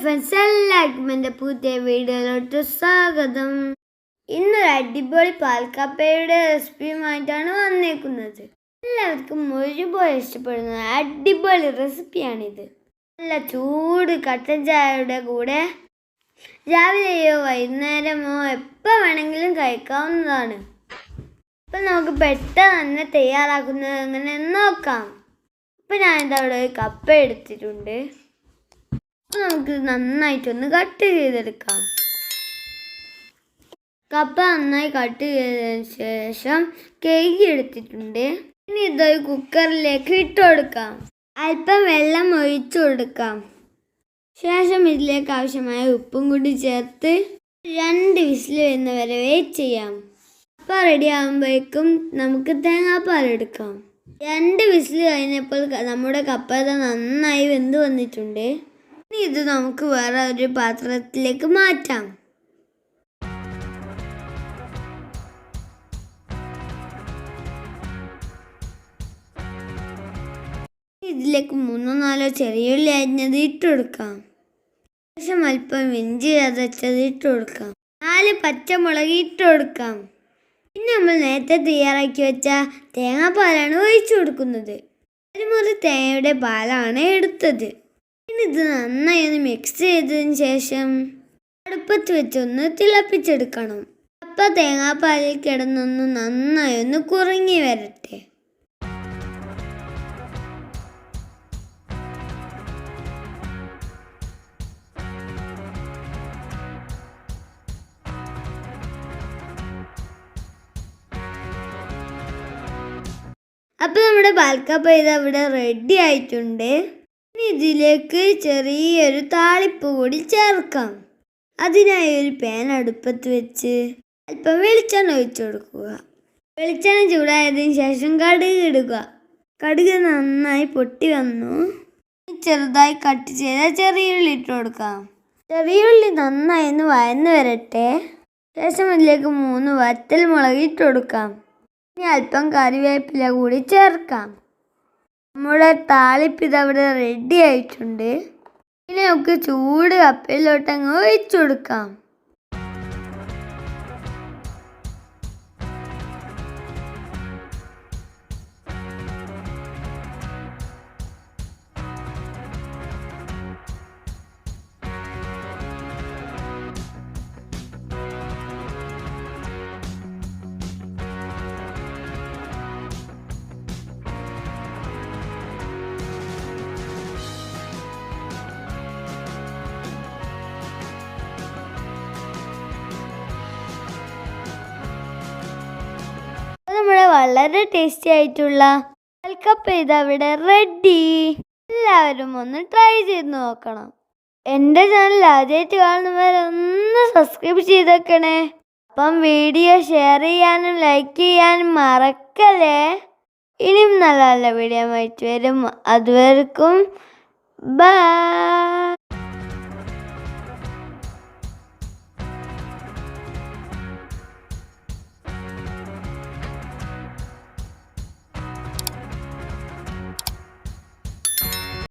Friends എല്ലാവർക്കും എന്റെ പുതിയ വീഡിയോയിലോട്ട് സ്വാഗതം. ഇന്നൊരു അടിപൊളി പാൽക്കപ്പയുടെ റെസിപ്പിയുമായിട്ടാണ് വന്നേക്കുന്നത്. എല്ലാവർക്കും ഒരുപോലെ ഇഷ്ടപ്പെടുന്ന അടിപൊളി റെസിപ്പിയാണിത്. നല്ല ചൂട് കട്ടൻ ചായയുടെ കൂടെ രാവിലെയോ വൈകുന്നേരമോ എപ്പോൾ വേണമെങ്കിലും കഴിക്കാവുന്നതാണ്. അപ്പം നമുക്ക് പെട്ടെന്ന് തന്നെ തയ്യാറാക്കുന്നത് എങ്ങനെ നോക്കാം. ഇപ്പം ഞാനിതവിടെ ഒരു കപ്പ എടുത്തിട്ടുണ്ട്. നമുക്ക് നന്നായിട്ടൊന്ന് കട്ട് ചെയ്തെടുക്കാം. കപ്പ നന്നായി കട്ട് ചെയ്തതിന് ശേഷം കേക്ക് എടുത്തിട്ടുണ്ട്. ഇനി ഇതൊരു കുക്കറിലേക്ക് ഇട്ട് കൊടുക്കാം. അല്പം വെള്ളം ഒഴിച്ചു കൊടുക്കാം. ശേഷം ഇതിലേക്ക് ആവശ്യമായ ഉപ്പും കൂടി ചേർത്ത് രണ്ട് വിസിൽ വരുന്നവരെ വെയിറ്റ് ചെയ്യാം. കപ്പ റെഡി ആകുമ്പോഴേക്കും നമുക്ക് തേങ്ങാപ്പാൽ എടുക്കാം. രണ്ട് വിസിൽ കഴിഞ്ഞപ്പോൾ നമ്മുടെ കപ്പ നന്നായി വെന്ത് വന്നിട്ടുണ്ട്. ഇനി ഇത് നമുക്ക് വേറെ ഒരു പാത്രത്തിലേക്ക് മാറ്റാം. ഇതിലേക്ക് മൂന്നോ നാലോ ചെറിയുള്ളി അരിഞ്ഞത് ഇട്ട് കൊടുക്കാം. ശേഷം അല്പം ഇഞ്ചി ചതച്ചത് ഇട്ട് കൊടുക്കാം. നാല് പച്ചമുളക് ഇട്ട് കൊടുക്കാം. പിന്നെ നമ്മൾ നേരത്തെ തയ്യാറാക്കി വെച്ച തേങ്ങാപ്പാലാണ് ഒഴിച്ചു കൊടുക്കുന്നത്. ഒരു മുറി തേങ്ങയുടെ പാലാണ് എടുത്തത്. ഇത് നന്നായി ഒന്ന് മിക്സ് ചെയ്തതിന് ശേഷം അടുപ്പത്ത് വെച്ചൊന്ന് തിളപ്പിച്ചെടുക്കണം. അപ്പം തേങ്ങാപ്പാലിൽ കിടന്നൊന്ന് നന്നായി ഒന്ന് കുറുങ്ങി വരട്ടെ. അപ്പോൾ നമ്മുടെ പാൽക്കപ്പ ഇത് അവിടെ റെഡി ആയിട്ടുണ്ട്. ഇതിലേക്ക് ചെറിയൊരു താളിപ്പ് കൂടി ചേർക്കാം. അതിനായി ഒരു പാൻ അടുപ്പത്ത് വെച്ച് അല്പം വെളിച്ചെണ്ണ ഒഴിച്ചു കൊടുക്കുക. വെളിച്ചെണ്ണ ചൂടായതിനു ശേഷം കടുക് ഇടുക. കടുക് നന്നായി പൊട്ടി വന്നു. ചെറുതായി കട്ട് ചെയ്ത ചെറിയ ഉള്ളി ഇട്ട് കൊടുക്കാം. ചെറിയ ഉള്ളി നന്നായി ഒന്ന് വയന്ന് വരട്ടെ. ശേഷം ഇതിലേക്ക് മൂന്ന് വറ്റൽ മുളക് ഇട്ട് കൊടുക്കാം. ഇനി അല്പം കറിവേപ്പില കൂടി ചേർക്കാം. നമ്മുടെ താളിപ്പിത് അവിടെ റെഡി ആയിട്ടുണ്ട്. ഇനി നമുക്ക് ചൂട് കപ്പയിലോട്ടങ്ങ് ഒഴിച്ചു കൊടുക്കാം. വളരെ ടേസ്റ്റി ആയിട്ടുള്ള കൽക്കപ്പ ഇതവിടെ റെഡി എല്ലാവരും ഒന്ന് ട്രൈ ചെയ്ത് നോക്കണം. എന്റെ ചാനൽ ആദ്യമായിട്ട് കാണുന്നവരെ ഒന്ന് സബ്സ്ക്രൈബ് ചെയ്തേക്കണേ. അപ്പം വീഡിയോ ഷെയർ ചെയ്യാനും ലൈക്ക് ചെയ്യാനും മറക്കല്ലേ. ഇനിയും നല്ല നല്ല വീഡിയോ ആയിട്ട് വരും. അതുവരെക്കും ബൈ